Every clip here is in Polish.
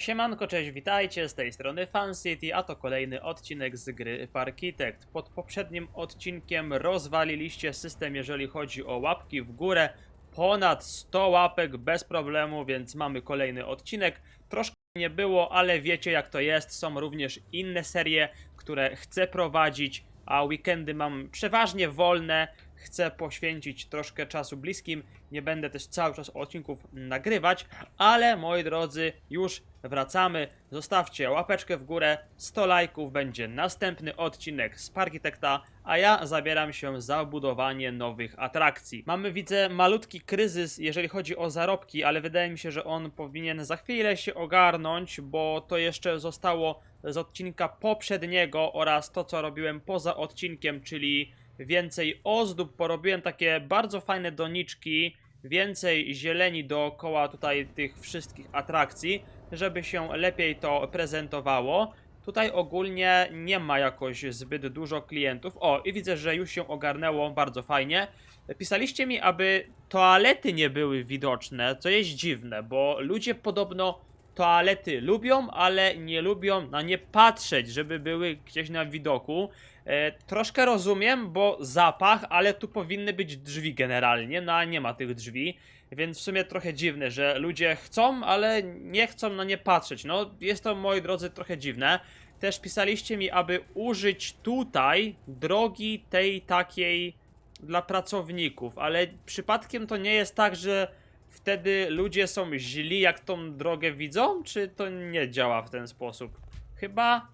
Siemanko, cześć, witajcie, z tej strony FanCity, a to kolejny odcinek z gry Parkitect. Pod poprzednim odcinkiem rozwaliliście system, jeżeli chodzi o łapki w górę. Ponad 100 łapek bez problemu, więc mamy kolejny odcinek. Troszkę nie było, ale wiecie jak to jest. Są również inne serie, które chcę prowadzić, a weekendy mam przeważnie wolne. Chcę poświęcić troszkę czasu bliskim. Nie będę też cały czas odcinków nagrywać, ale moi drodzy, już wracamy. Zostawcie łapeczkę w górę, 100 lajków, będzie następny odcinek z Parkitekta, a ja zabieram się za budowanie nowych atrakcji. Mamy, widzę, malutki kryzys, jeżeli chodzi o zarobki, ale wydaje mi się, że on powinien za chwilę się ogarnąć, bo to jeszcze zostało z odcinka poprzedniego oraz to, co robiłem poza odcinkiem, czyli więcej ozdób, porobiłem takie bardzo fajne doniczki, więcej zieleni dookoła tutaj tych wszystkich atrakcji, żeby się lepiej to prezentowało. Tutaj ogólnie nie ma jakoś zbyt dużo klientów. O, i widzę, że już się ogarnęło bardzo fajnie. Pisaliście mi, aby toalety nie były widoczne, co jest dziwne, bo ludzie podobno toalety lubią, ale nie lubią na nie patrzeć, żeby były gdzieś na widoku. E, troszkę rozumiem, bo zapach, ale tu powinny być drzwi generalnie, no a nie ma tych drzwi, więc w sumie trochę dziwne, że ludzie chcą, ale nie chcą na nie patrzeć. No, jest to, moi drodzy, trochę dziwne. Też pisaliście mi, aby użyć tutaj drogi tej takiej dla pracowników, ale przypadkiem to nie jest tak, że wtedy ludzie są źli, jak tą drogę widzą, czy to nie działa w ten sposób? Chyba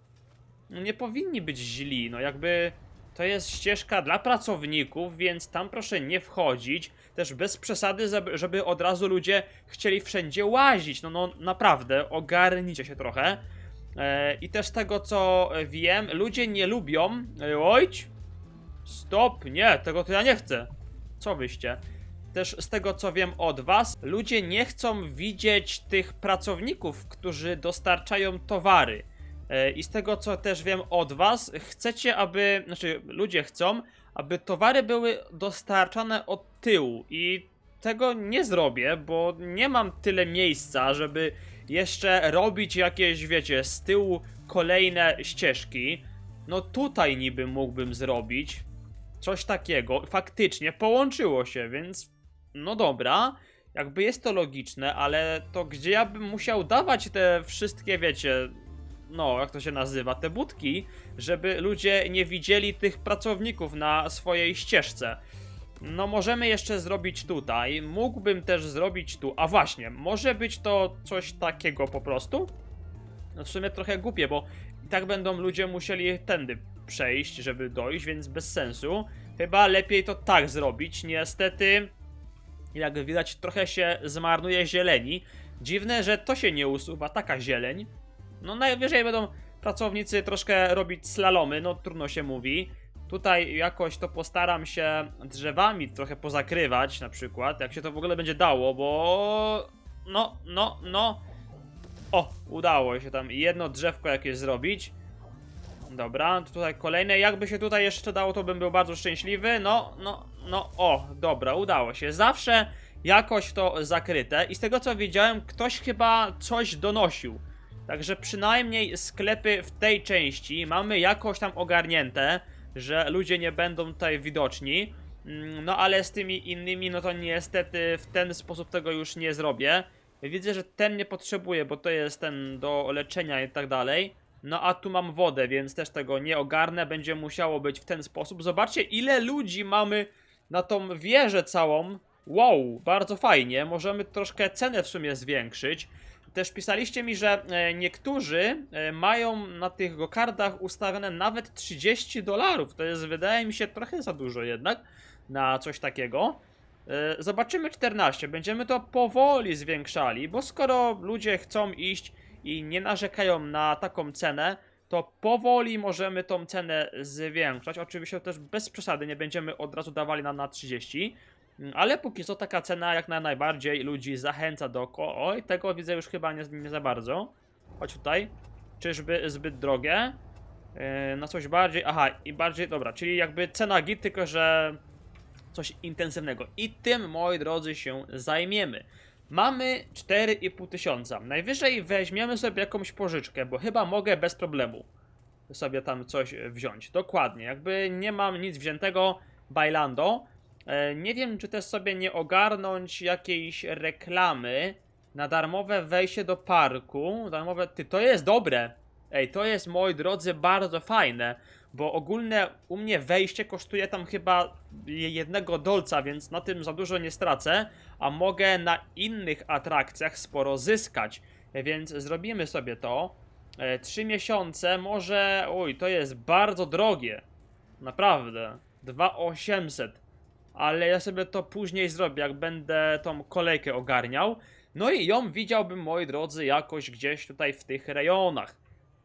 no nie powinni być źli, no jakby to jest ścieżka dla pracowników, więc tam proszę nie wchodzić, też bez przesady, żeby- od razu ludzie chcieli wszędzie łazić, no, no naprawdę, ogarnijcie się trochę. E, I też tego co wiem, ludzie nie lubią, e, ojć, stop, nie, tego to ja nie chcę, co wyście? Też z tego co wiem od was, ludzie nie chcą widzieć tych pracowników, którzy dostarczają towary. E, I z tego co też wiem od was, chcecie, aby, znaczy ludzie chcą, aby towary były dostarczane od tyłu i tego nie zrobię, bo nie mam tyle miejsca, żeby jeszcze robić jakieś, wiecie, z tyłu kolejne ścieżki. No tutaj niby mógłbym zrobić coś takiego. Faktycznie połączyło się, więc no dobra. Jakby jest to logiczne, ale to gdzie ja bym musiał dawać te wszystkie, wiecie, no, jak to się nazywa, te budki, żeby ludzie nie widzieli tych pracowników na swojej ścieżce. No, możemy jeszcze zrobić tutaj. Mógłbym też zrobić tu. A właśnie, może być to coś takiego po prostu? No, w sumie trochę głupie, bo i tak będą ludzie musieli tędy przejść, żeby dojść, więc bez sensu. Chyba lepiej to tak zrobić. Niestety, jak widać, trochę się zmarnuje zieleni. Dziwne, że to się nie usuwa, taka zieleń. No najwyżej będą pracownicy troszkę robić slalomy, no trudno się mówi. Tutaj jakoś to postaram się drzewami trochę pozakrywać na przykład, jak się to w ogóle będzie dało, bo... No, no, no... O, udało się tam jedno drzewko jakieś zrobić. Dobra, tutaj kolejne. Jakby się tutaj jeszcze dało, to bym był bardzo szczęśliwy. No, no, no, o, dobra, udało się. Zawsze jakoś to zakryte. I z tego co widziałem, ktoś chyba coś donosił. Także przynajmniej sklepy w tej części mamy jakoś tam ogarnięte, że ludzie nie będą tutaj widoczni. Mm, No ale z tymi innymi, no to niestety w ten sposób tego już nie zrobię. Widzę, że ten nie potrzebuję, bo to jest ten do leczenia i tak dalej. No a tu mam wodę, więc też tego nie ogarnę. Będzie musiało być w ten sposób. Zobaczcie, ile ludzi mamy na tą wieżę całą. Wow, bardzo fajnie. Możemy troszkę cenę w sumie zwiększyć. Też pisaliście mi, że e, niektórzy e, mają na tych gokardach ustawione nawet 30 dolarów. To jest, wydaje mi się, trochę za dużo jednak na coś takiego. E, Zobaczymy 14. Będziemy to powoli zwiększali, bo skoro ludzie chcą iść i nie narzekają na taką cenę, to powoli możemy tą cenę zwiększać. Oczywiście też bez przesady, nie będziemy od razu dawali na, na 30. Mm, Ale póki co taka cena jak na najbardziej ludzi zachęca do Oj, tego widzę już chyba nie, nie za bardzo. Chodź tutaj. Czyżby zbyt drogie? Yy, na coś bardziej. Aha, i bardziej. Dobra, czyli jakby cena git, tylko że coś intensywnego. I tym, moi drodzy, się zajmiemy. Mamy 4,5 tysiąca. Najwyżej weźmiemy sobie jakąś pożyczkę, bo chyba mogę bez problemu sobie tam coś wziąć. Dokładnie, jakby nie mam nic wziętego, bailando. E, nie wiem, czy też sobie nie ogarnąć jakiejś reklamy na darmowe wejście do parku. Darmowe, ty, to jest dobre. Ej, to jest, moi drodzy, bardzo fajne, bo ogólne u mnie wejście kosztuje tam chyba jednego dolca, więc na tym za dużo nie stracę, a mogę na innych atrakcjach sporo zyskać. Więc zrobimy sobie to. E, Trzy miesiące, może. Oj, to jest bardzo drogie. Naprawdę. 2800. Ale ja sobie to później zrobię, jak będę tą kolejkę ogarniał. No i ją widziałbym, moi drodzy, jakoś gdzieś tutaj w tych rejonach.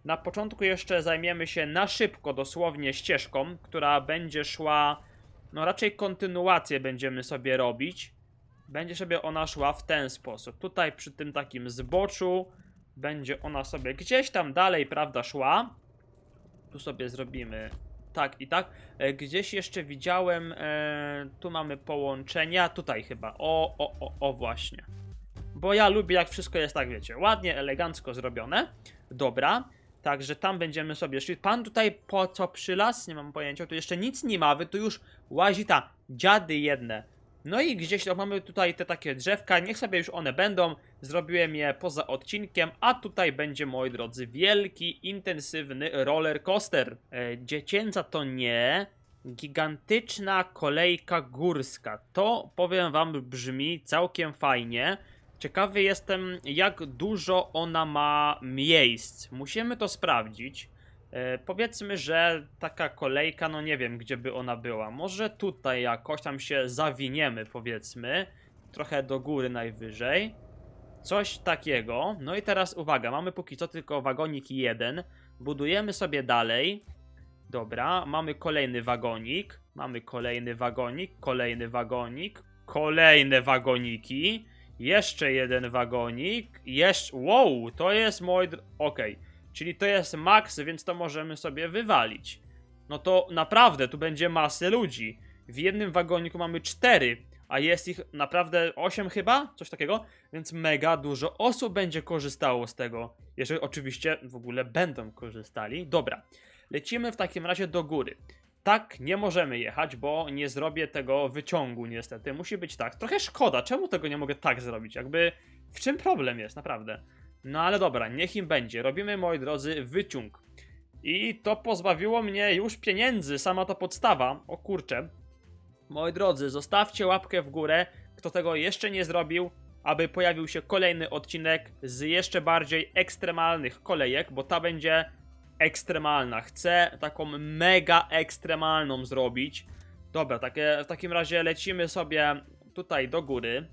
Na początku jeszcze zajmiemy się na szybko, dosłownie ścieżką, która będzie szła. No raczej kontynuację będziemy sobie robić. Będzie sobie ona szła w ten sposób. Tutaj przy tym takim zboczu będzie ona sobie gdzieś tam dalej, prawda, szła. Tu sobie zrobimy tak i tak. E, Gdzieś jeszcze widziałem, e, tu mamy połączenia, tutaj chyba. O, o, o, o, właśnie. Bo ja lubię, jak wszystko jest tak, wiecie, ładnie, elegancko zrobione. Dobra. Także tam będziemy sobie szli. Pan tutaj po co przylas? Nie mam pojęcia. Tu jeszcze nic nie ma. Wy tu już łazi ta dziady jedne. No i gdzieś o, mamy tutaj te takie drzewka. Niech sobie już one będą. Zrobiłem je poza odcinkiem. A tutaj będzie, moi drodzy, wielki, intensywny roller coaster. E, dziecięca to nie. Gigantyczna kolejka górska. To powiem wam brzmi całkiem fajnie. Ciekawy jestem, jak dużo ona ma miejsc. Musimy to sprawdzić. E, powiedzmy, że taka kolejka, no nie wiem, gdzie by ona była. Może tutaj jakoś tam się zawiniemy, powiedzmy. Trochę do góry najwyżej. Coś takiego. No i teraz uwaga, mamy póki co tylko wagonik jeden. Budujemy sobie dalej. Dobra, mamy kolejny wagonik. Mamy kolejny wagonik, kolejny wagonik, kolejne wagoniki. Jeszcze jeden wagonik. Jeszcze. Wow, to jest mój. Okej, czyli to jest max, więc to możemy sobie wywalić. No to naprawdę tu będzie masy ludzi. W jednym wagoniku mamy cztery, a jest ich naprawdę 8 chyba? Coś takiego. Więc mega dużo osób będzie korzystało z tego. Jeżeli oczywiście w ogóle będą korzystali. Dobra, lecimy w takim razie do góry. Tak, nie możemy jechać, bo nie zrobię tego wyciągu niestety. Musi być tak. Trochę szkoda, czemu tego nie mogę tak zrobić? Jakby w czym problem jest, naprawdę. No ale dobra, niech im będzie. Robimy, moi drodzy, wyciąg. I to pozbawiło mnie już pieniędzy, sama ta podstawa. O kurczę. Moi drodzy, zostawcie łapkę w górę, kto tego jeszcze nie zrobił, aby pojawił się kolejny odcinek z jeszcze bardziej ekstremalnych kolejek, bo ta będzie ekstremalna. Chcę taką mega ekstremalną zrobić. Dobra, w takim razie lecimy sobie tutaj do góry.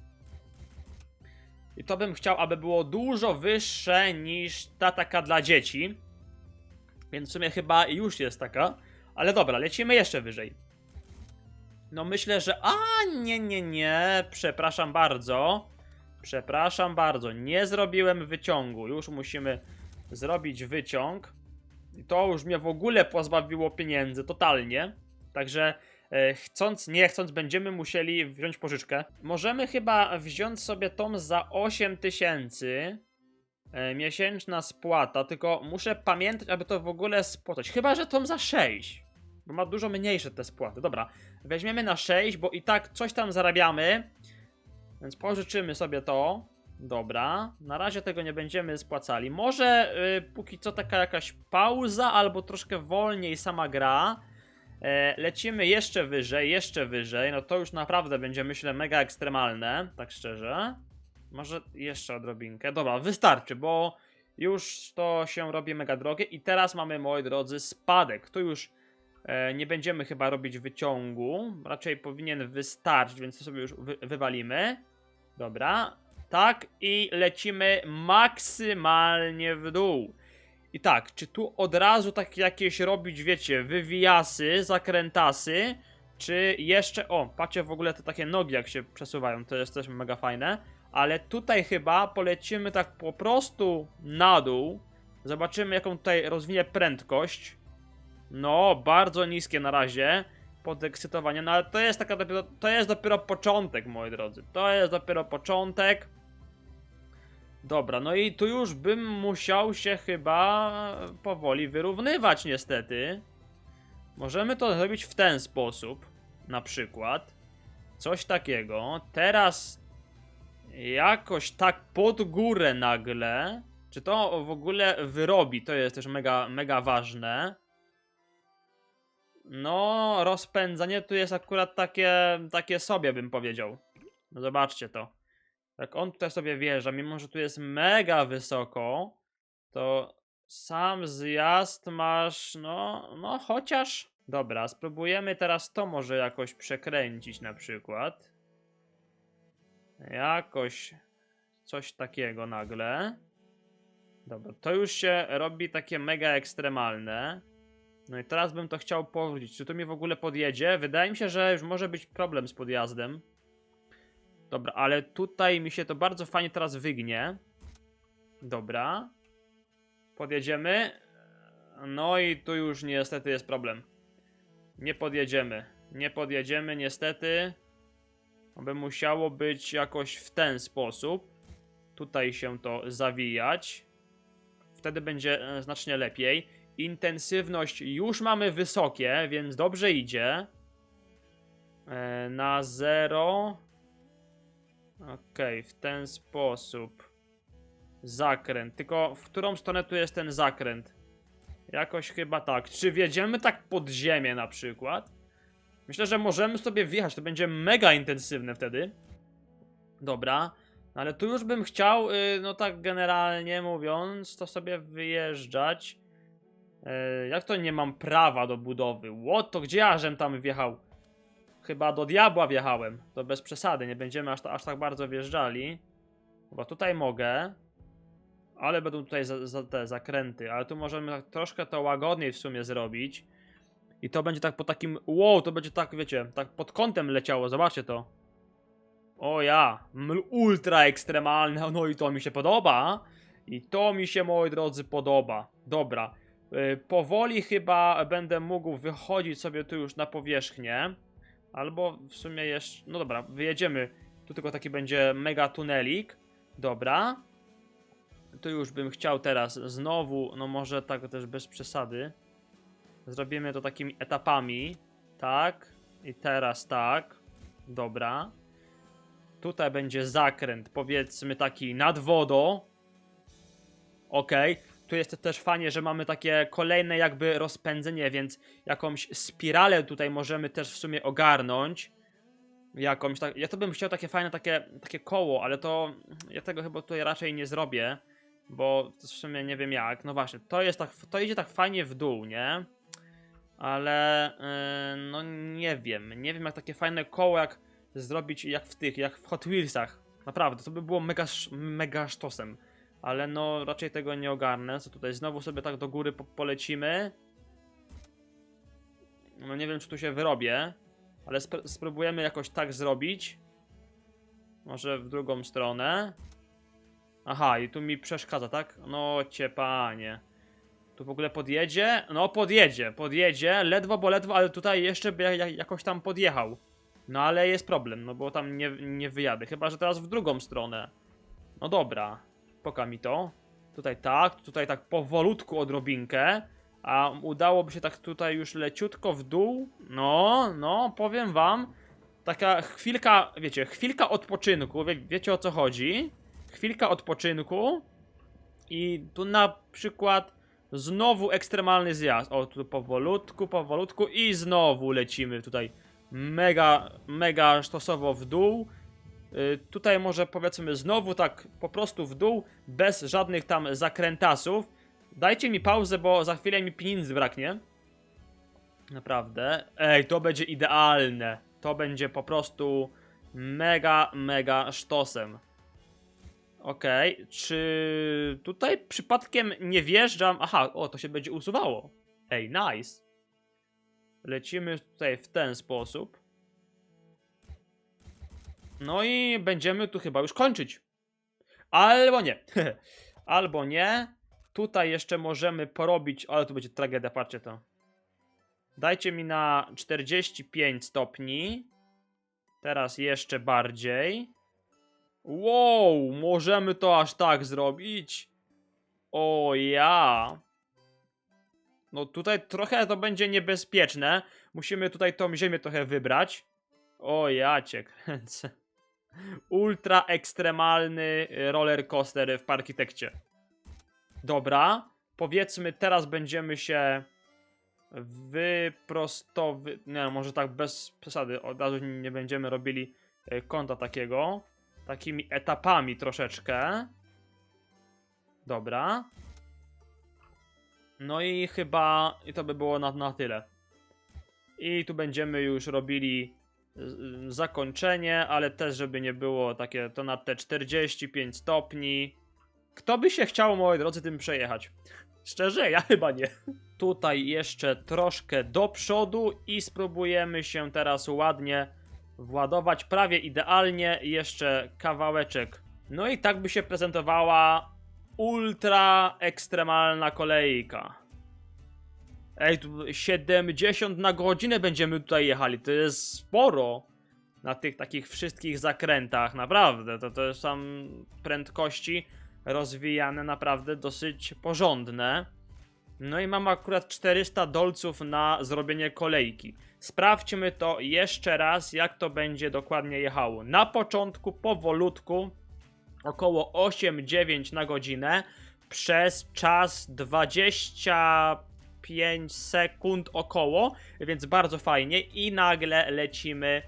I to bym chciał, aby było dużo wyższe niż ta taka dla dzieci. Więc w sumie chyba już jest taka. Ale dobra, lecimy jeszcze wyżej. No myślę, że. A nie, nie, nie. Przepraszam bardzo. Przepraszam bardzo. Nie zrobiłem wyciągu. Już musimy zrobić wyciąg. I to już mnie w ogóle pozbawiło pieniędzy, totalnie. Także e, chcąc, nie chcąc, będziemy musieli wziąć pożyczkę. Możemy chyba wziąć sobie tą za 8 tysięcy. E, miesięczna spłata, tylko muszę pamiętać, aby to w ogóle spłacać. Chyba, że tą za 6. Bo ma dużo mniejsze te spłaty. Dobra, weźmiemy na 6, bo i tak coś tam zarabiamy. Więc pożyczymy sobie to. Dobra, na razie tego nie będziemy spłacali. Może y, póki co taka jakaś pauza, albo troszkę wolniej sama gra. E, lecimy jeszcze wyżej, jeszcze wyżej. No to już naprawdę będzie, myślę, mega ekstremalne, tak szczerze. Może jeszcze odrobinkę. Dobra, wystarczy, bo już to się robi mega drogie. I teraz mamy, moi drodzy, spadek. Tu już e, nie będziemy chyba robić wyciągu. Raczej powinien wystarczyć, więc to sobie już wy wywalimy. Dobra, tak i lecimy maksymalnie w dół. I tak, czy tu od razu tak jakieś robić, wiecie, wywijasy, zakrętasy, czy jeszcze, o, patrzcie w ogóle te takie nogi jak się przesuwają, to jest też mega fajne, ale tutaj chyba polecimy tak po prostu na dół, zobaczymy jaką tutaj rozwinie prędkość, no, bardzo niskie na razie, podekscytowanie, no ale to jest taka dopiero, to jest dopiero początek, moi drodzy, to jest dopiero początek, Dobra, no i tu już bym musiał się chyba powoli wyrównywać niestety. Możemy to zrobić w ten sposób, na przykład. Coś takiego. Teraz jakoś tak pod górę nagle. Czy to w ogóle wyrobi? To jest też mega, mega ważne. No, rozpędzanie tu jest akurat takie, takie sobie, bym powiedział. No zobaczcie to. Jak on tutaj sobie wjeżdża, mimo że tu jest mega wysoko, to sam zjazd masz, no, no chociaż... Dobra, spróbujemy teraz to może jakoś przekręcić na przykład. Jakoś coś takiego nagle. Dobra, to już się robi takie mega ekstremalne. No i teraz bym to chciał powrócić. Czy to mi w ogóle podjedzie? Wydaje mi się, że już może być problem z podjazdem. Dobra, ale tutaj mi się to bardzo fajnie teraz wygnie. Dobra. Podjedziemy. No i tu już niestety jest problem. Nie podjedziemy. Nie podjedziemy niestety. By musiało być jakoś w ten sposób. Tutaj się to zawijać. Wtedy będzie e, znacznie lepiej. Intensywność już mamy wysokie, więc dobrze idzie. E, na 0. Okej, w ten sposób. Zakręt. Tylko w którą stronę tu jest ten zakręt? Jakoś chyba tak. Czy wjedziemy tak pod ziemię na przykład? Myślę, że możemy sobie wjechać. To będzie mega intensywne wtedy. Dobra. No ale tu już bym chciał, y, no tak generalnie mówiąc, to sobie wyjeżdżać. E, Jak to nie mam prawa do budowy? What? To gdzie ja żem tam wjechał? Chyba do diabła wjechałem. To bez przesady, nie będziemy aż, aż tak bardzo wjeżdżali. Bo tutaj mogę. Ale będą tutaj za, za te zakręty. Ale tu możemy tak troszkę to łagodniej w sumie zrobić. I to będzie tak po takim. Wow, to będzie tak, wiecie, tak pod kątem leciało. Zobaczcie to. O ja, ultra ekstremalne. No i to mi się podoba. I to mi się, moi drodzy, podoba. Dobra. Y, powoli chyba będę mógł wychodzić sobie tu już na powierzchnię. Albo w sumie jeszcze. No dobra, wyjedziemy. Tu tylko taki będzie mega tunelik. Dobra. Tu już bym chciał teraz znowu, no może tak też bez przesady. Zrobimy to takimi etapami. Tak. I teraz tak. Dobra. Tutaj będzie zakręt, powiedzmy taki nad wodą. Okej. Tu jest też fajnie, że mamy takie kolejne jakby rozpędzenie, więc jakąś spiralę tutaj możemy też w sumie ogarnąć. Jakąś tak. Ja to bym chciał takie fajne, takie, takie koło, ale to ja tego chyba tutaj raczej nie zrobię. Bo w sumie nie wiem jak. No właśnie, to jest tak. To idzie tak fajnie w dół, nie? Ale yy, no nie wiem. Nie wiem jak takie fajne koło jak zrobić jak w tych, jak w Hot Wheelsach. Naprawdę, to by było mega, mega sztosem. Ale no raczej tego nie ogarnę. Co tutaj znowu sobie tak do góry po polecimy. No nie wiem czy tu się wyrobię. Ale sp spróbujemy jakoś tak zrobić. Może w drugą stronę. Aha, i tu mi przeszkadza, tak? No cię panie. Tu w ogóle podjedzie? No podjedzie, podjedzie. Ledwo, bo ledwo, ale tutaj jeszcze by ja- jakoś tam podjechał. No ale jest problem, no bo tam nie, nie wyjadę. Chyba, że teraz w drugą stronę. No dobra, poka mi to. Tutaj tak, tutaj tak powolutku odrobinkę. A udałoby się tak tutaj już leciutko w dół. No, no, powiem wam. Taka chwilka, wiecie, chwilka odpoczynku. Wie, wiecie o co chodzi? Chwilka odpoczynku. I tu na przykład znowu ekstremalny zjazd. O, tu powolutku, powolutku i znowu lecimy tutaj mega, mega sztosowo w dół. Y, tutaj może powiedzmy znowu tak po prostu w dół, bez żadnych tam zakrętasów. Dajcie mi pauzę, bo za chwilę mi pieniędzy braknie. Naprawdę. Ej, to będzie idealne. To będzie po prostu mega, mega sztosem. Okej, czy tutaj przypadkiem nie wjeżdżam? Aha, o, to się będzie usuwało. Ej, nice. Lecimy tutaj w ten sposób. No i będziemy tu chyba już kończyć. Albo nie. Albo nie. Tutaj jeszcze możemy porobić, ale tu będzie tragedia, patrzcie to. Dajcie mi na 45 stopni. Teraz jeszcze bardziej. Wow, możemy to aż tak zrobić? O ja. No tutaj trochę to będzie niebezpieczne. Musimy tutaj tą ziemię trochę wybrać. O ja cię kręcę. Ultra ekstremalny y, roller coaster w Parkitekcie. Dobra, powiedzmy teraz będziemy się wyprostowy... Nie może tak bez przesady, od razu nie będziemy robili y, kąta takiego. Takimi etapami troszeczkę. Dobra. No i chyba i to by było na, na tyle. I tu będziemy już robili zakończenie, ale też żeby nie było takie to na te 45 stopni. Kto by się chciał, moi drodzy, tym przejechać? Szczerze, ja chyba nie. Tutaj jeszcze troszkę do przodu i spróbujemy się teraz ładnie władować prawie idealnie jeszcze kawałeczek. No i tak by się prezentowała ultra ekstremalna kolejka. Ej, tu 70 na godzinę będziemy tutaj jechali, to jest sporo. Na tych takich wszystkich zakrętach, naprawdę. To, to są prędkości rozwijane naprawdę dosyć porządne. No i mam akurat 400 dolców na zrobienie kolejki. Sprawdźmy to jeszcze raz, jak to będzie dokładnie jechało. Na początku powolutku, około 8-9 na godzinę, przez czas 25 sekund około, więc bardzo fajnie. I nagle lecimy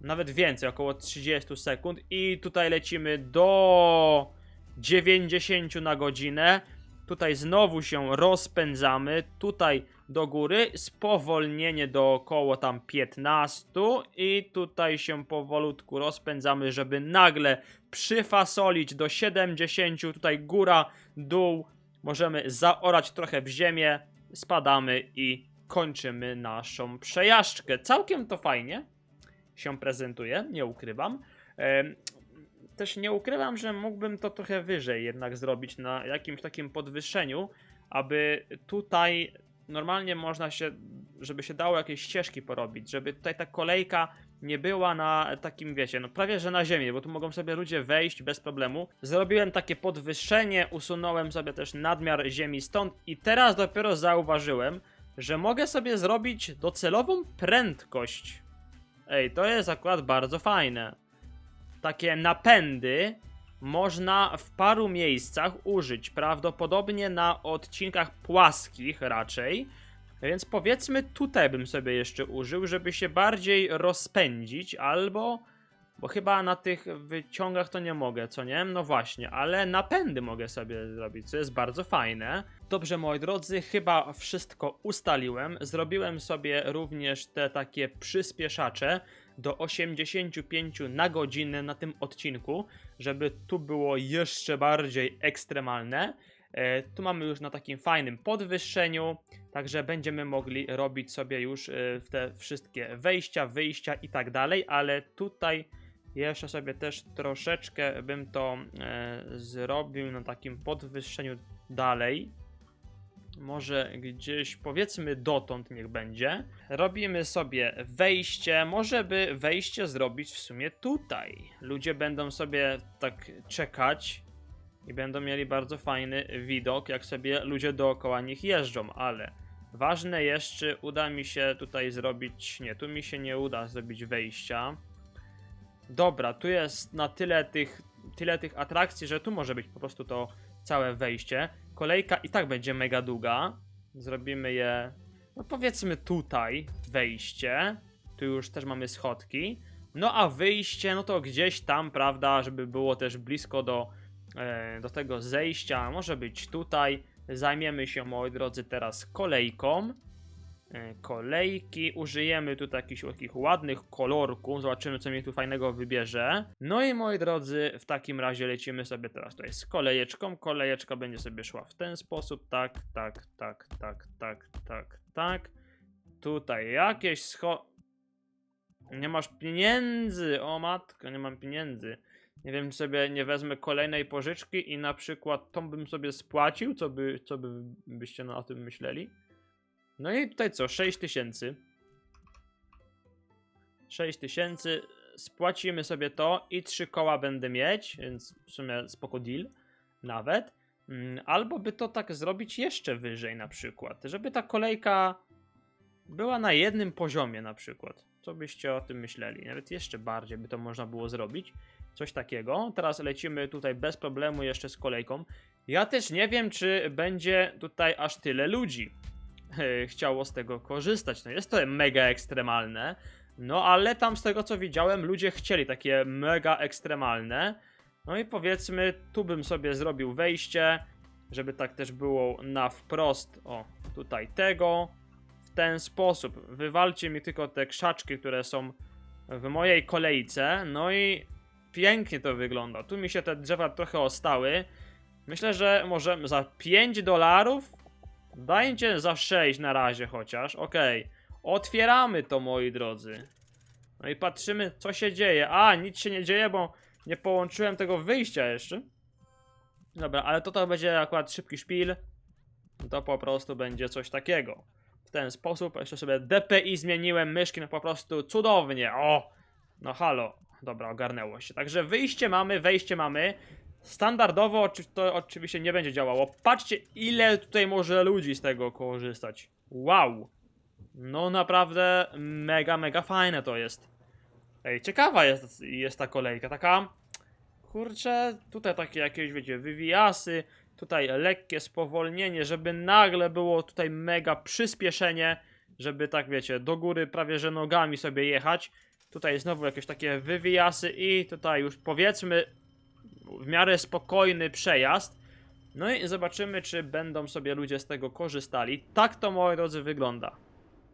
nawet więcej, około 30 sekund. I tutaj lecimy do 90 na godzinę. Tutaj znowu się rozpędzamy, tutaj do góry, spowolnienie do około tam 15 i tutaj się powolutku rozpędzamy, żeby nagle przyfasolić do 70, tutaj góra, dół, możemy zaorać trochę w ziemię, spadamy i kończymy naszą przejażdżkę. Całkiem to fajnie się prezentuje, nie ukrywam. Też nie ukrywam, że mógłbym to trochę wyżej jednak zrobić na jakimś takim podwyższeniu, aby tutaj normalnie można się, żeby się dało jakieś ścieżki porobić, żeby tutaj ta kolejka nie była na takim, wiecie, no prawie że na ziemi, bo tu mogą sobie ludzie wejść bez problemu. Zrobiłem takie podwyższenie, usunąłem sobie też nadmiar ziemi stąd i teraz dopiero zauważyłem, że mogę sobie zrobić docelową prędkość. Ej, to jest akurat bardzo fajne takie napędy można w paru miejscach użyć. Prawdopodobnie na odcinkach płaskich raczej. Więc powiedzmy tutaj bym sobie jeszcze użył, żeby się bardziej rozpędzić, albo. Bo chyba na tych wyciągach to nie mogę, co nie? No właśnie, ale napędy mogę sobie zrobić, co jest bardzo fajne. Dobrze, moi drodzy, chyba wszystko ustaliłem. Zrobiłem sobie również te takie przyspieszacze do 85 na godzinę na tym odcinku, żeby tu było jeszcze bardziej ekstremalne. E, tu mamy już na takim fajnym podwyższeniu, także będziemy mogli robić sobie już e, te wszystkie wejścia, wyjścia i tak dalej, ale tutaj jeszcze sobie też troszeczkę bym to e, zrobił na takim podwyższeniu dalej. Może gdzieś powiedzmy dotąd niech będzie. Robimy sobie wejście. Może by wejście zrobić w sumie tutaj. Ludzie będą sobie tak czekać i będą mieli bardzo fajny widok, jak sobie ludzie dookoła nich jeżdżą, ale ważne jeszcze uda mi się tutaj zrobić. Nie, tu mi się nie uda zrobić wejścia. Dobra, tu jest na tyle tych, tyle tych atrakcji, że tu może być po prostu to całe wejście. Kolejka i tak będzie mega długa. Zrobimy je, no powiedzmy tutaj, wejście. Tu już też mamy schodki. No a wyjście, no to gdzieś tam, prawda, żeby było też blisko do, do tego zejścia. Może być tutaj. Zajmiemy się, moi drodzy, teraz kolejką. E, kolejki. Użyjemy tu jakichś takich ładnych kolorków. Zobaczymy, co mi tu fajnego wybierze. No i moi drodzy, w takim razie lecimy sobie teraz tutaj z kolejeczką. Kolejeczka będzie sobie szła w ten sposób. Tak, tak, tak, tak, tak, tak, tak. Tutaj jakieś scho... Nie masz pieniędzy! O matko, nie mam pieniędzy. Nie wiem, czy sobie nie wezmę kolejnej pożyczki i na przykład tą bym sobie spłacił, co by, co by byście na tym myśleli? No i tutaj co? 6 tysięcy. 6 tysięcy. spłacimy sobie to i trzy koła będę mieć, więc w sumie spoko deal nawet. Mm, Albo by to tak zrobić jeszcze wyżej na przykład, żeby ta kolejka była na jednym poziomie na przykład. Co byście o tym myśleli? Nawet jeszcze bardziej by to można było zrobić. Coś takiego. Teraz lecimy tutaj bez problemu jeszcze z kolejką. Ja też nie wiem, czy będzie tutaj aż tyle ludzi chciało z tego korzystać. No jest to mega ekstremalne. No ale tam z tego co widziałem, ludzie chcieli takie mega ekstremalne. No i powiedzmy, tu bym sobie zrobił wejście, żeby tak też było na wprost. O, tutaj tego. W ten sposób. Wywalcie mi tylko te krzaczki, które są w mojej kolejce. No i pięknie to wygląda. Tu mi się te drzewa trochę ostały. Myślę, że może za 5 dolarów? Dajcie za 6 na razie chociaż. Okej. Otwieramy to, moi drodzy. No i patrzymy, co się dzieje. A, nic się nie dzieje, bo nie połączyłem tego wyjścia jeszcze. Dobra, ale to to będzie akurat szybki szpil. To po prostu będzie coś takiego. W ten sposób. Jeszcze sobie DPI zmieniłem myszki, no po prostu cudownie. O! No halo. Dobra, ogarnęło się. Także wyjście mamy, wejście mamy. Standardowo to oczywiście nie będzie działało. Patrzcie, ile tutaj może ludzi z tego korzystać. Wow. No naprawdę mega, mega fajne to jest. Ej, ciekawa jest, jest ta kolejka, taka... Kurczę, tutaj takie jakieś, wiecie, wywijasy, tutaj lekkie spowolnienie, żeby nagle było tutaj mega przyspieszenie, żeby tak, wiecie, do góry prawie że nogami sobie jechać. Tutaj znowu jakieś takie wywijasy i tutaj już powiedzmy w miarę spokojny przejazd. No i zobaczymy, czy będą sobie ludzie z tego korzystali. Tak to, moi drodzy, wygląda.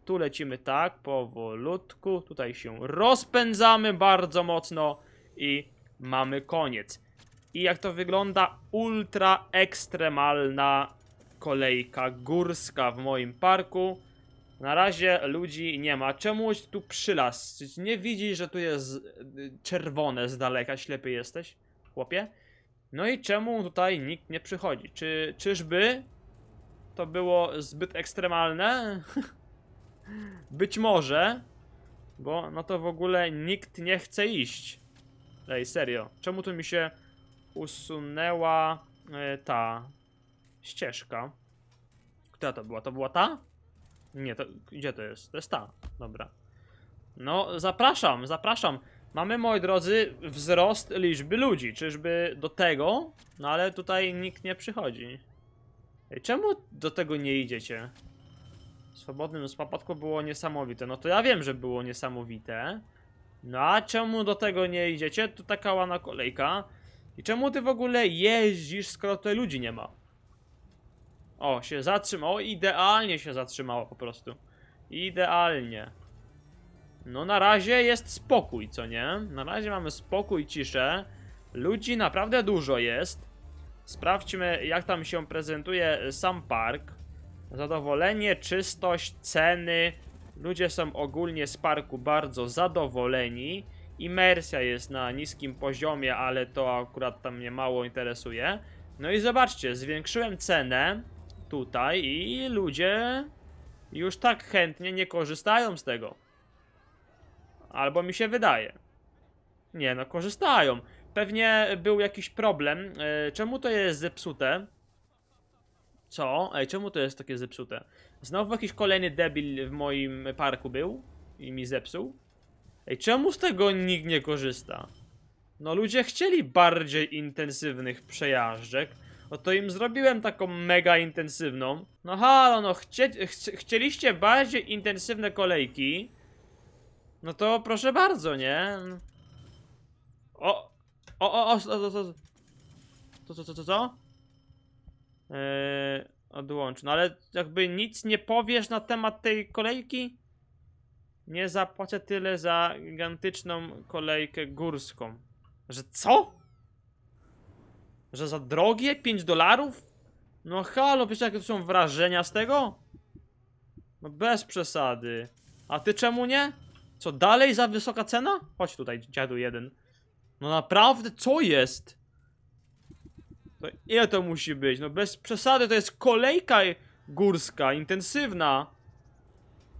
Tu lecimy tak, powolutku. Tutaj się rozpędzamy bardzo mocno i mamy koniec. I jak to wygląda? Ultra ekstremalna kolejka górska w moim parku. Na razie ludzi nie ma. Czemuś tu przylas? Nie widzisz, że tu jest y, czerwone z daleka? Ślepy jesteś, chłopie? No i czemu tutaj nikt nie przychodzi? Czy, czyżby to było zbyt ekstremalne? Być może, bo no to w ogóle nikt nie chce iść. Ej, serio. Czemu tu mi się usunęła e, ta ścieżka? Która to była? To była ta? Nie, to gdzie to jest? To jest ta. Dobra. No, zapraszam, zapraszam. Mamy, moi drodzy, wzrost liczby ludzi. Czyżby do tego? No ale tutaj nikt nie przychodzi. Ej, czemu do tego nie idziecie? Swobodnym spapadku było niesamowite. No to ja wiem, że było niesamowite. No a czemu do tego nie idziecie? Tu taka łana kolejka. I czemu ty w ogóle jeździsz, skoro tutaj ludzi nie ma? O, się zatrzymało. Idealnie się zatrzymało po prostu. Idealnie. No na razie jest spokój, co nie? Na razie mamy spokój, ciszę. Ludzi naprawdę dużo jest. Sprawdźmy, jak tam się prezentuje sam park. Zadowolenie, czystość, ceny. Ludzie są ogólnie z parku bardzo zadowoleni. Imersja jest na niskim poziomie, ale to akurat tam mnie mało interesuje. No i zobaczcie, zwiększyłem cenę tutaj i ludzie już tak chętnie nie korzystają z tego. Albo mi się wydaje. Nie, no korzystają. Pewnie był jakiś problem. E, czemu to jest zepsute? Co? Ej, czemu to jest takie zepsute? Znowu jakiś kolejny debil w moim parku był i mi zepsuł? Ej, czemu z tego nikt nie korzysta? No ludzie chcieli bardziej intensywnych przejażdżek. Oto im zrobiłem taką mega intensywną. No halo, no chcie, chcie, chcieliście bardziej intensywne kolejki. No to proszę bardzo, nie? O! O, o, o, o, o, o. Co, co, co, co, co? Eee, odłącz. No ale jakby nic nie powiesz na temat tej kolejki? Nie zapłacę tyle za gigantyczną kolejkę górską. Że co? Że za drogie? 5 dolarów? No halo, wiesz jakie to są wrażenia z tego? No bez przesady. A ty czemu nie? Co, dalej za wysoka cena? Chodź tutaj, dziadu jeden. No naprawdę, co jest? To ile to musi być? No bez przesady, to jest kolejka górska, intensywna.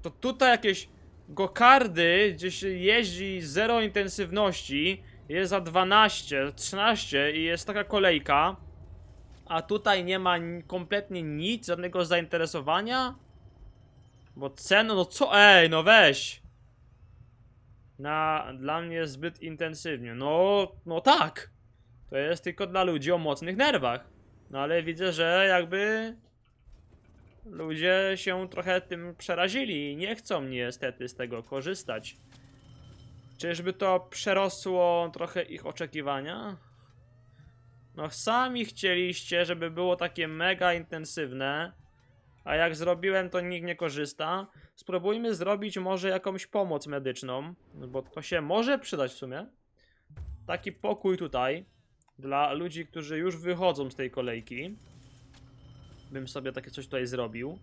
To tutaj jakieś gokardy, gdzie się jeździ zero intensywności, jest za 12, 13 i jest taka kolejka, a tutaj nie ma ni- kompletnie nic, żadnego zainteresowania? Bo ceny, no co, ej, no weź! Na, dla mnie zbyt intensywnie. No, no tak! To jest tylko dla ludzi o mocnych nerwach. No ale widzę, że jakby ludzie się trochę tym przerazili i nie chcą niestety z tego korzystać. Czyżby to przerosło trochę ich oczekiwania? No sami chcieliście, żeby było takie mega intensywne, a jak zrobiłem, to nikt nie korzysta. Spróbujmy zrobić może jakąś pomoc medyczną, bo to się może przydać w sumie. Taki pokój tutaj dla ludzi, którzy już wychodzą z tej kolejki. Bym sobie takie coś tutaj zrobił.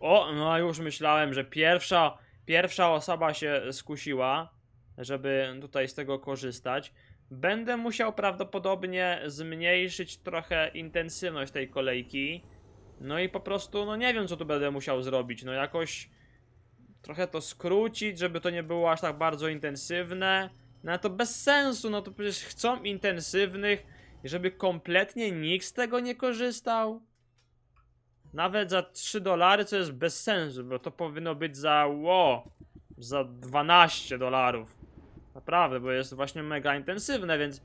O, no już myślałem, że pierwsza, pierwsza osoba się skusiła, żeby tutaj z tego korzystać. Będę musiał prawdopodobnie zmniejszyć trochę intensywność tej kolejki. No i po prostu, no nie wiem, co tu będę musiał zrobić. No jakoś trochę to skrócić, żeby to nie było aż tak bardzo intensywne. No to bez sensu, no to przecież chcą intensywnych, żeby kompletnie nikt z tego nie korzystał. Nawet za 3 dolary, co jest bez sensu, bo to powinno być za ło, za 12 dolarów. Naprawdę, bo jest właśnie mega intensywne, więc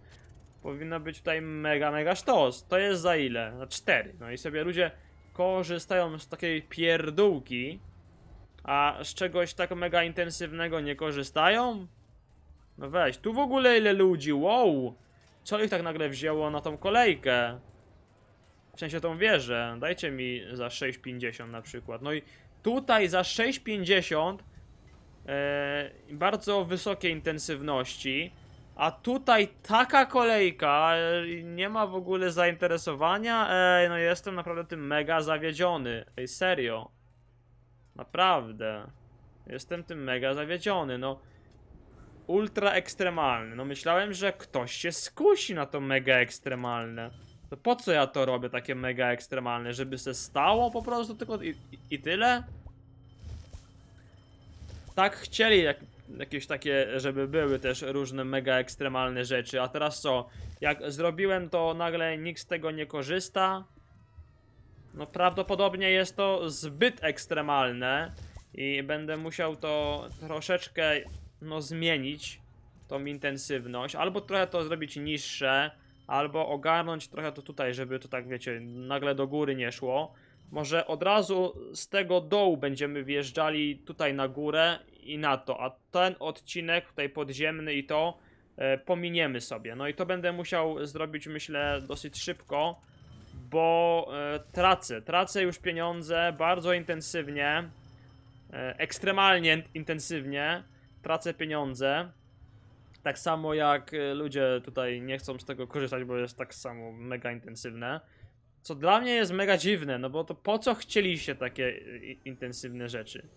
powinno być tutaj mega, mega sztos. To jest za ile? Za 4. No i sobie ludzie korzystają z takiej pierdółki, a z czegoś tak mega intensywnego nie korzystają? No weź, tu w ogóle ile ludzi, wow! Co ich tak nagle wzięło na tą kolejkę? W sensie tą wieżę. Dajcie mi za 6,50 na przykład. No i tutaj za 6,50 e, bardzo wysokie intensywności. A tutaj taka kolejka, e, nie ma w ogóle zainteresowania. No jestem naprawdę tym mega zawiedziony. Ej, serio. Naprawdę. Jestem tym mega zawiedziony, no. Ultra ekstremalny. No myślałem, że ktoś się skusi na to mega ekstremalne. To po co ja to robię takie mega ekstremalne? Żeby se stało po prostu tylko i, i, tyle? Tak chcieli jak, jakieś takie, żeby były też różne mega ekstremalne rzeczy, a teraz co? Jak zrobiłem to nagle nikt z tego nie korzysta? No prawdopodobnie jest to zbyt ekstremalne i będę musiał to troszeczkę no zmienić tą intensywność, albo trochę to zrobić niższe, albo ogarnąć trochę to tutaj, żeby to tak wiecie, nagle do góry nie szło. Może od razu z tego dołu będziemy wjeżdżali tutaj na górę i na to, a ten odcinek tutaj podziemny i to e, pominiemy sobie. No i to będę musiał zrobić myślę dosyć szybko, bo e, tracę, tracę już pieniądze bardzo intensywnie, e, ekstremalnie intensywnie, tracę pieniądze. Tak samo jak e, ludzie tutaj nie chcą z tego korzystać, bo jest tak samo mega intensywne. Co dla mnie jest mega dziwne, no bo to po co chcieliście takie i- intensywne rzeczy?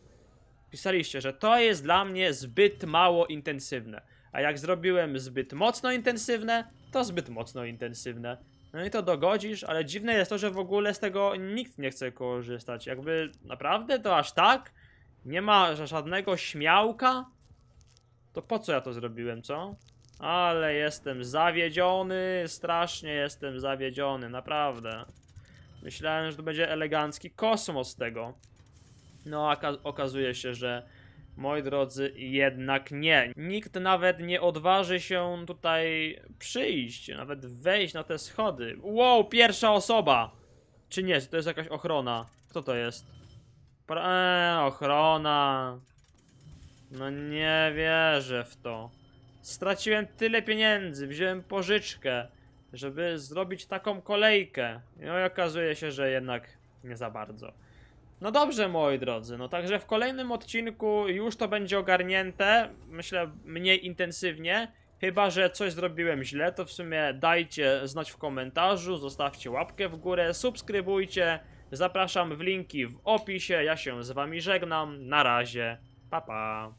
Pisaliście, że to jest dla mnie zbyt mało intensywne. A jak zrobiłem zbyt mocno intensywne, to zbyt mocno intensywne. No i to dogodzisz, ale dziwne jest to, że w ogóle z tego nikt nie chce korzystać. Jakby naprawdę to aż tak? Nie ma żadnego śmiałka? To po co ja to zrobiłem, co? Ale jestem zawiedziony, strasznie jestem zawiedziony, naprawdę. Myślałem, że to będzie elegancki kosmos tego. No, okazuje się, że moi drodzy, jednak nie. Nikt nawet nie odważy się tutaj przyjść, nawet wejść na te schody. Wow, pierwsza osoba! Czy nie? To jest jakaś ochrona? Kto to jest? Pra eee, ochrona. No nie wierzę w to. Straciłem tyle pieniędzy, wziąłem pożyczkę, żeby zrobić taką kolejkę. No i okazuje się, że jednak nie za bardzo. No dobrze, moi drodzy, no także w kolejnym odcinku już to będzie ogarnięte, myślę mniej intensywnie. Chyba, że coś zrobiłem źle, to w sumie dajcie znać w komentarzu, zostawcie łapkę w górę, subskrybujcie. Zapraszam w linki w opisie. Ja się z wami żegnam. Na razie. Pa pa.